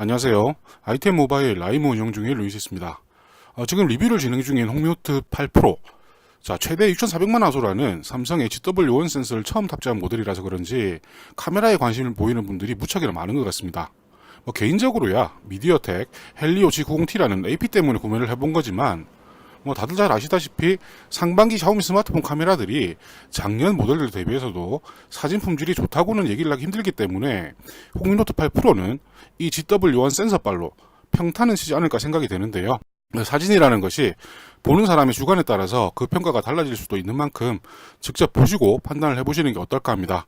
안녕하세요. 아이템 모바일 라이모 운영 중의 루이스입니다. 어, 지금 리뷰를 진행 중인 홍미노트 8 프로. 자, 최대 6,400만 화소라는 삼성 HW1 센서를 처음 탑재한 모델이라서 그런지 카메라에 관심을 보이는 분들이 무척이나 많은 것 같습니다. 뭐 개인적으로야 미디어텍 헬리오 G90T라는 AP 때문에 구매를 해본 거지만 뭐 다들 잘 아시다시피 상반기 샤오미 스마트폰 카메라들이 작년 모델들 대비해서도 사진 품질이 좋다고는 얘기를 하기 힘들기 때문에 홍미노트 8 프로는 이 GW1 센서빨로 평탄은 치지 않을까 생각이 되는데요. 사진이라는 것이 보는 사람의 주관에 따라서 그 평가가 달라질 수도 있는 만큼 직접 보시고 판단을 해보시는 게 어떨까 합니다.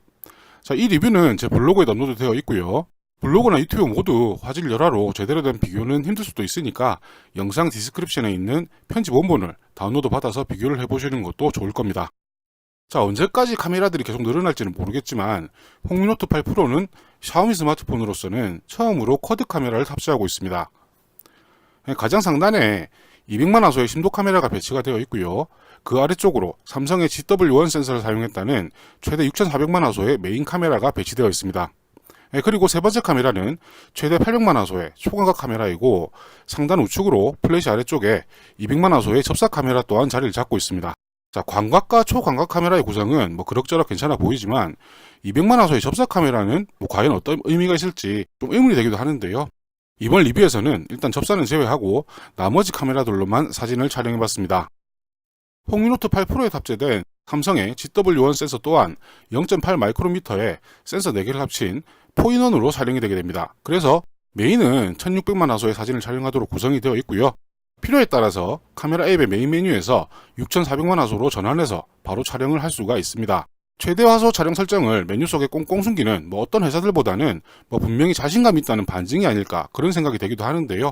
자, 이 리뷰는 제 블로그에 업로드 되어 있고요. 블로그나 유튜브 모두 화질 열화로 제대로 된 비교는 힘들 수도 있으니까 영상 디스크립션에 있는 편집 원본을 다운로드 받아서 비교를 해보시는 것도 좋을 겁니다. 자, 언제까지 카메라들이 계속 늘어날지는 모르겠지만 홍미노트 8 프로는 샤오미 스마트폰으로서는 처음으로 쿼드 카메라를 탑재하고 있습니다. 가장 상단에 200만 화소의 심도 카메라가 배치가 되어 있고요. 그 아래쪽으로 삼성의 GW1 센서를 사용했다는 최대 6400만 화소의 메인 카메라가 배치되어 있습니다. 예, 그리고 세 번째 카메라는 최대 800만 화소의 초광각 카메라이고 상단 우측으로 플래시 아래쪽에 200만 화소의 접사 카메라 또한 자리를 잡고 있습니다. 자, 광각과 초광각 카메라의 구성은 뭐 그럭저럭 괜찮아 보이지만 200만 화소의 접사 카메라는 뭐 과연 어떤 의미가 있을지 좀 의문이 되기도 하는데요. 이번 리뷰에서는 일단 접사는 제외하고 나머지 카메라들로만 사진을 촬영해봤습니다. 홍미노트 8 프로에 탑재된 삼성의 GW1 센서 또한 0.8 마이크로미터의 센서 4개를 합친 포인원으로 촬영이 되게 됩니다. 그래서 메인은 1600만 화소의 사진을 촬영하도록 구성이 되어 있고요. 필요에 따라서 카메라 앱의 메인 메뉴에서 6400만 화소로 전환해서 바로 촬영을 할 수가 있습니다. 최대 화소 촬영 설정을 메뉴 속에 꽁꽁 숨기는 뭐 어떤 회사들보다는 뭐 분명히 자신감 있다는 반증이 아닐까 그런 생각이 되기도 하는데요.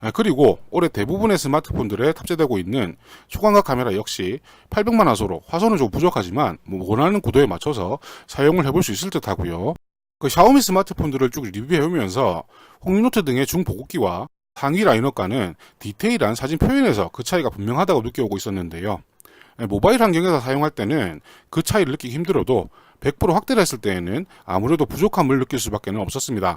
아, 그리고 올해 대부분의 스마트폰들에 탑재되고 있는 초광각 카메라 역시 800만 화소로 화소는 좀 부족하지만 뭐 원하는 구도에 맞춰서 사용을 해볼 수 있을 듯 하고요. 그 샤오미 스마트폰들을 쭉 리뷰해오면서 홍미노트 등의 중보급기와 상위 라인업과는 디테일한 사진 표현에서 그 차이가 분명하다고 느껴오고 있었는데요. 예, 모바일 환경에서 사용할 때는 그 차이를 느끼기 힘들어도 100% 확대를 했을 때에는 아무래도 부족함을 느낄 수밖에 없었습니다.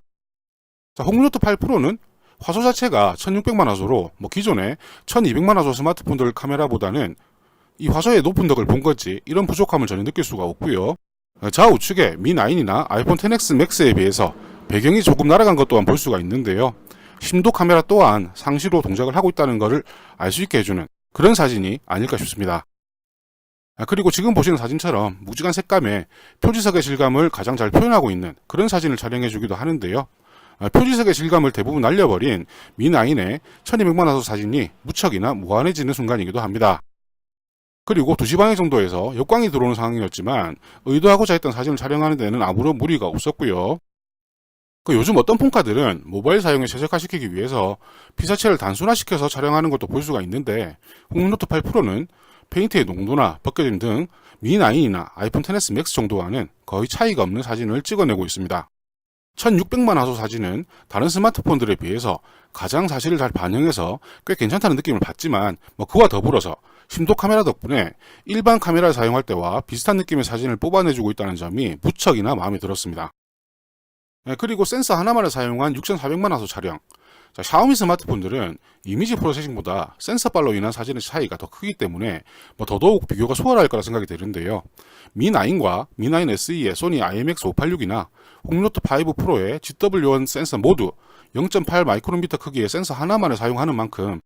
자, 홍미노트 8 프로는 화소 자체가 1600만 화소로 뭐 기존의 1200만 화소 스마트폰들 카메라보다는 이 화소의 높은 덕을 본 거지 이런 부족함을 전혀 느낄 수가 없고요. 좌우측에 미 9이나 아이폰 10X 맥스에 비해서 배경이 조금 날아간 것 또한 볼 수가 있는데요. 심도 카메라 또한 상시로 동작을 하고 있다는 것을 알 수 있게 해주는 그런 사진이 아닐까 싶습니다. 아, 그리고 지금 보시는 사진처럼 무지간 색감에 표지석의 질감을 가장 잘 표현하고 있는 그런 사진을 촬영해 주기도 하는데요. 아, 표지석의 질감을 대부분 날려버린 미9의 1200만 화소 사진이 무척이나 무한해지는 순간이기도 합니다. 그리고 2시 방향 정도에서 역광이 들어오는 상황이었지만 의도하고자 했던 사진을 촬영하는 데는 아무런 무리가 없었고요. 그 요즘 어떤 폰카들은 모바일 사용에 최적화시키기 위해서 피사체를 단순화시켜서 촬영하는 것도 볼 수가 있는데 홍노트 8 프로는 페인트의 농도나 벗겨짐 등 미9이나 아이폰 10s 맥스 정도와는 거의 차이가 없는 사진을 찍어내고 있습니다. 1600만 화소 사진은 다른 스마트폰들에 비해서 가장 사실을 잘 반영해서 꽤 괜찮다는 느낌을 받지만 뭐 그와 더불어서 심도 카메라 덕분에 일반 카메라를 사용할 때와 비슷한 느낌의 사진을 뽑아내주고 있다는 점이 무척이나 마음에 들었습니다. 네, 그리고 센서 하나만을 사용한 6400만 화소 촬영. 자, 샤오미 스마트폰들은 이미지 프로세싱보다 센서빨로 인한 사진의 차이가 더 크기 때문에 뭐 더더욱 비교가 수월할 거라 생각이 되는데요. 미9과 미9 SE의 소니 IMX586이나 홍노트 5 프로의 GW1 센서 모두 0.8 마이크로미터 크기의 센서 하나만을 사용하는 만큼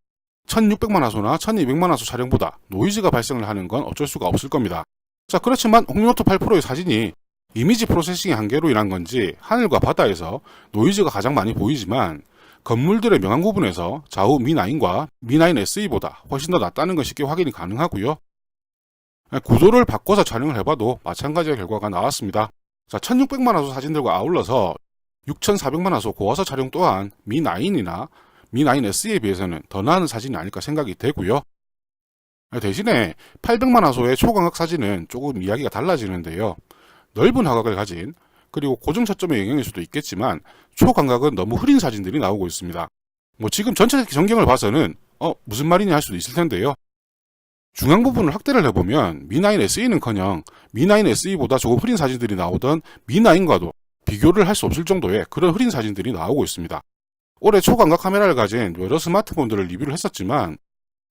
1600만 화소나 1200만 화소 촬영보다 노이즈가 발생을 하는 건 어쩔 수가 없을 겁니다. 자, 그렇지만 홍노트 8 프로의 사진이 이미지 프로세싱의 한계로 인한 건지 하늘과 바다에서 노이즈가 가장 많이 보이지만 건물들의 명암 구분에서 좌우 미9과 미9 SE보다 훨씬 더 낫다는 건 쉽게 확인이 가능하고요. 구도를 바꿔서 촬영을 해봐도 마찬가지의 결과가 나왔습니다. 자, 1600만 화소 사진들과 아울러서 6400만 화소 고화소 촬영 또한 미9이나 미9 SE에 비해서는 더 나은 사진이 아닐까 생각이 되고요. 대신에 800만 화소의 초광각 사진은 조금 이야기가 달라지는데요. 넓은 화각을 가진 그리고 고정 초점의 영향일 수도 있겠지만 초광각은 너무 흐린 사진들이 나오고 있습니다. 뭐 지금 전체 전경을 봐서는 어 무슨 말이냐 할 수도 있을 텐데요. 중앙 부분을 확대를 해보면 미9 SE는커녕 미9 SE보다 조금 흐린 사진들이 나오던 미9과도 비교를 할 수 없을 정도의 그런 흐린 사진들이 나오고 있습니다. 올해 초광각 카메라를 가진 여러 스마트폰들을 리뷰를 했었지만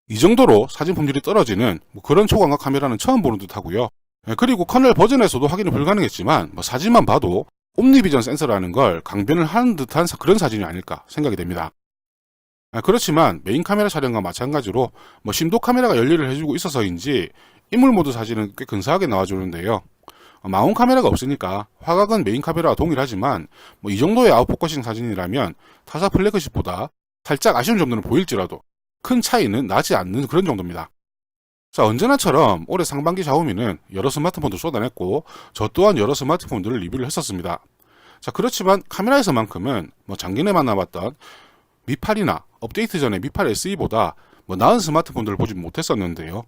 이 정도로 사진 품질이 떨어지는 뭐 그런 초광각 카메라는 처음 보는 듯 하고요. 예, 그리고 커널 버전에서도 확인이 불가능했지만 뭐 사진만 봐도 옴니비전 센서라는 걸 강변을 하는 듯한 사- 그런 사진이 아닐까 생각이 됩니다. 아, 그렇지만 메인 카메라 촬영과 마찬가지로 뭐 심도 카메라가 연리를 해주고 있어서인지 인물 모드 사진은 꽤 근사하게 나와주는데요. 어, 마운 카메라가 없으니까 화각은 메인 카메라와 동일하지만 뭐 이 정도의 아웃포커싱 사진이라면 타사 플래그십보다 살짝 아쉬운 점들은 보일지라도 큰 차이는 나지 않는 그런 정도입니다. 자, 언제나처럼 올해 상반기 샤오미는 여러 스마트폰도 쏟아냈고 저 또한 여러 스마트폰들을 리뷰를 했었습니다. 자, 그렇지만 카메라에서만큼은 뭐 작년에 만나봤던 미8이나 업데이트 전에 미8 SE보다 뭐 나은 스마트폰들을 보지 못했었는데요.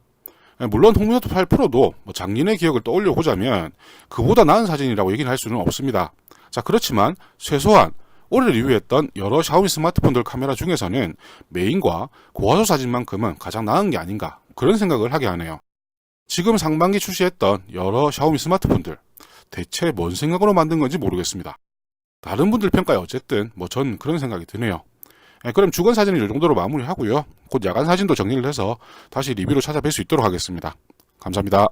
예, 물론 홍미노트 8 프로도 뭐 작년의 기억을 떠올려 보자면 그보다 나은 사진이라고 얘기는 할 수는 없습니다. 자, 그렇지만 최소한 올해 리뷰했던 여러 샤오미 스마트폰들 카메라 중에서는 메인과 고화소 사진만큼은 가장 나은 게 아닌가 그런 생각을 하게 하네요. 지금 상반기 출시했던 여러 샤오미 스마트폰들 대체 뭔 생각으로 만든 건지 모르겠습니다. 다른 분들 평가에 어쨌든 뭐 전 그런 생각이 드네요. 예, 그럼 주간 사진은 이 정도로 마무리하고요. 곧 야간 사진도 정리를 해서 다시 리뷰로 찾아뵐 수 있도록 하겠습니다. 감사합니다.